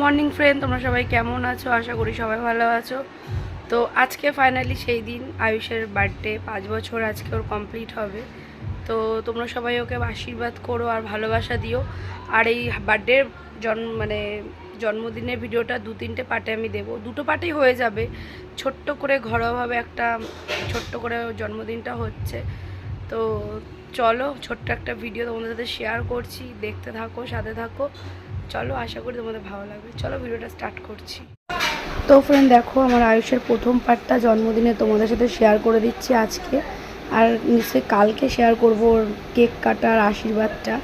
Morning friend, তোমরা সবাই কেমন আছো? আশা করি সবাই ভালো আছো। তো আজকে ফাইনালি সেই দিন, আয়ুষের বার্থডে পাঁচ বছর আজকে ওর কমপ্লিট হবে। তো তোমরা সবাই ওকে আশীর্বাদ করো আর ভালোবাসা দিও। আর এই বার্থডে জন্ম মানে জন্মদিনের ভিডিওটা দু তিনটে পার্টে আমি দেবো। দুটো পার্টেই হয়ে যাবে। ছোট্ট করে ঘরোয়াভাবে একটা, ছোট্ট করে জন্মদিনটা হচ্ছে। তো চলো, ছোট্ট একটা ভিডিও তোমাদের সাথে শেয়ার করছি। দেখতে থাকো, সাথে থাকো। চলো, আশা করি তোমাদের ভালো লাগবে। চলো, ভিডিওটা স্টার্ট করছি। তো ফ্রেন্ড দেখো, আমার আয়ুষের প্রথম পার্টটা জন্মদিনে তোমাদের সাথে শেয়ার করে দিচ্ছি আজকে। আর নিশ্চয়ই কালকে শেয়ার করব ওর কেক কাটার আশীর্বাদটা।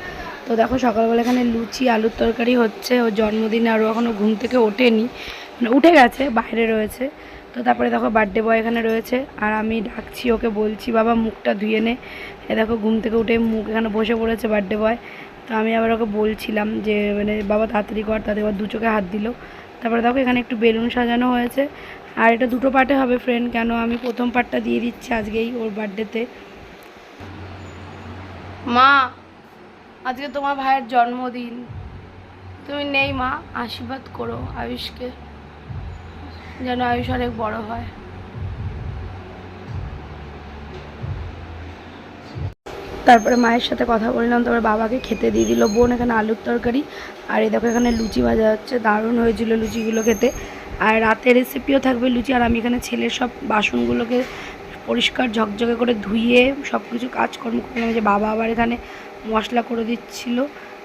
তো দেখো, সকালবেলা এখানে লুচি, আলুর তরকারি হচ্ছে। ওর জন্মদিনে আরও এখনও ঘুম থেকে ওঠেনি। মানে উঠে গেছে, বাইরে রয়েছে। তো তারপরে দেখো বার্থডে বয় এখানে রয়েছে। আর আমি ডাকছি ওকে, বলছি, বাবা, মুখটা ধুয়ে নে। দেখো, ঘুম থেকে উঠে মুখ এখানে বসে পড়েছে বার্থডে বয় তো আমি আবার ওকে বলছিলাম যে মানে বাবা, তাড়াতাড়ি কর। তাদের আবার দু চোখে হাত দিল। তারপরে দেখো এখানে একটু বেলুন সাজানো হয়েছে। আর এটা দুটো পার্টে হবে ফ্রেন্ড কেন আমি প্রথম পার্টটা দিয়ে দিচ্ছি আজকেই ওর বার্থডেতে মা, আজকে তোমার ভাইয়ের জন্মদিন। তুমি নেই মা, আশীর্বাদ করো আয়ুষকে। যেন আয়ুষ অনেক বড় হয়। তারপরে মায়ের সাথে কথা বললাম, তারপরে বাবাকে খেতে দিয়ে দিল, বোন এখানে আলুর তরকারি, আর এই দেখো এখানে লুচি ভাজা হচ্ছে, দারুণ হয়েছিল লুচিগুলো খেতে। আর রাতের রেসিপিও থাকবে লুচি, আর আমি এখানে ছেলের সব বাসনগুলোকে পরিষ্কার ঝকঝকে করে ধুয়ে সব কিছু কাজকর্ম করলাম যে বাবা আবার এখানে মশলা করে দিচ্ছিল,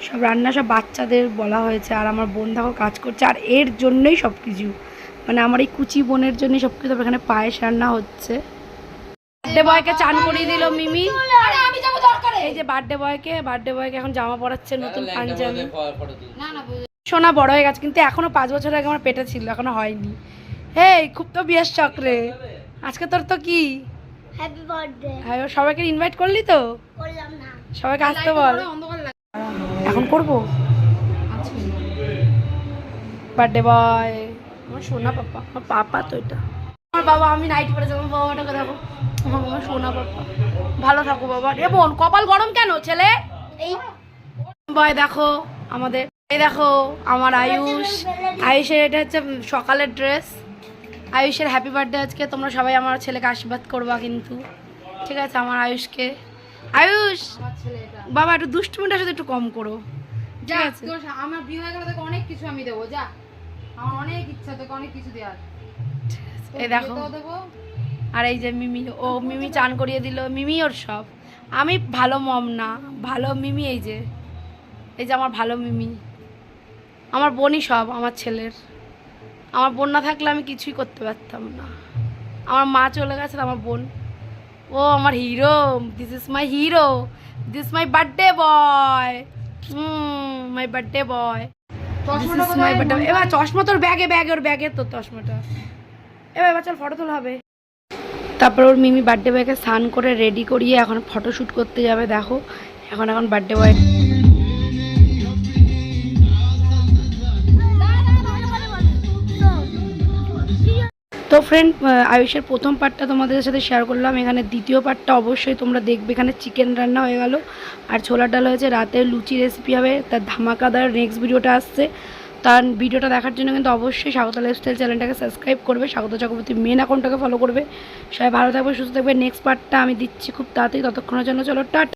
সব রান্না সব বাচ্চাদের বলা হয়েছে, আর আমার বোন দেখো কাজ করছে, আর এর জন্যই সব কিছু মানে আমার এই কুচি বোনের জন্যই সব কিছু এখানে পায়েস রান্না হচ্ছে। বার্থডে বয়কে চান করিয়ে দিল মিমি। এই যে বার্থডে বয়কে বার্থডে বয়কে এখন জামা পরাচ্ছে নতুন পাঞ্জাবি। সোনা বড় হয়ে গেছে কিন্তু এখনও পাঁচ বছর আগে আমার পেটে ছিল এখনও হয়নি। হেই খুব তো বিয়ের চক্রে আজকে তোর তো কি? হ্যাপি বার্থডে হ্যাঁ, সবাইকে ইনভাইট করলি তো? করলাম না। সবাইকে আসতে বল। এখন করব? বার্থডে বয় আমার সোনা পাপা আমার পাপা তো এটা। আমার বাবা আমি নাইট পরে যাব বাবাটাকে দেখো আমার বাবা সোনা পাপা ভালো থাকো বাবা। এ বোন কপাল গরম কেন ছেলে? বয় দেখো আমাদের এই দেখো আমার আয়ুষ। আয়ুষের এটা হচ্ছে সকালের ড্রেস আয়ুষের হ্যাপি বার্থডে আজকে। তোমরা সবাই আমার ছেলেকে আশীর্বাদ করবা কিন্তু। ঠিক আছে আমার আয়ুষকে। আয়ুষ! বাবা একটু দুষ্টুমিটা শুধু একটু কম করো। ঠিক যা আছে? আমার বিয়ে হয়ে গেলে তোকে অনেক কিছু আমি দেবো যা। আমার অনেক ইচ্ছা তোকে অনেক কিছু দেওয়ার। এই দেখো। আর এই যে মিমি ও মিমি চান করিয়ে দিল। মিমি ওর সব। আমি ভালো মম না ভালো মিমি এই যে। এই যে আমার ভালো মিমি। আমার বোনই সব আমার ছেলের। আমার বোন না থাকলে আমি কিছুই করতে পারতাম না। আমার মা চলে গেছে আমার বোন। ও আমার hero this is my hero this my birthday boy my birthday boy এবার চশমা তোর ব্যাগে ব্যাগে ওর ব্যাগে তোর চশমাটা। এবার এবার চল ফটো তোলা হবে। তারপর ওর মিমি বার্থডে বয়কে স্নান করে রেডি করিয়ে এখন ফটো শ্যুট করতে যাবে, দেখো। এখন এখন বার্থডে বয় তো ফ্রেন্ড আয়ুষের প্রথম পার্টটা তোমাদের সাথে শেয়ার করলাম। এখানে দ্বিতীয় পার্টটা অবশ্যই তোমরা দেখবে। এখানে চিকেন রান্না হয়ে গেল। আর ছোলার ডাল হয়েছে। রাতে লুচি রেসিপি হবে। তার ধামাকাদার নেক্সট ভিডিওটা আসছে। তার ভিডিওটা দেখার জন্য কিন্তু অবশ্যই স্বাগত লাইফস্টাইল চ্যানেলটাকে সাবস্ক্রাইব করবে। স্বাগত চক্রবর্তী মেন অ্যাকাউন্টটাকে ফলো করবে। সবাই ভালো থাকবে, সুস্থ থাকবে। নেক্সট পার্টটা আমি দিচ্ছি খুব তাড়াতাড়ি। ততক্ষণের জন্য চলো, টাটা।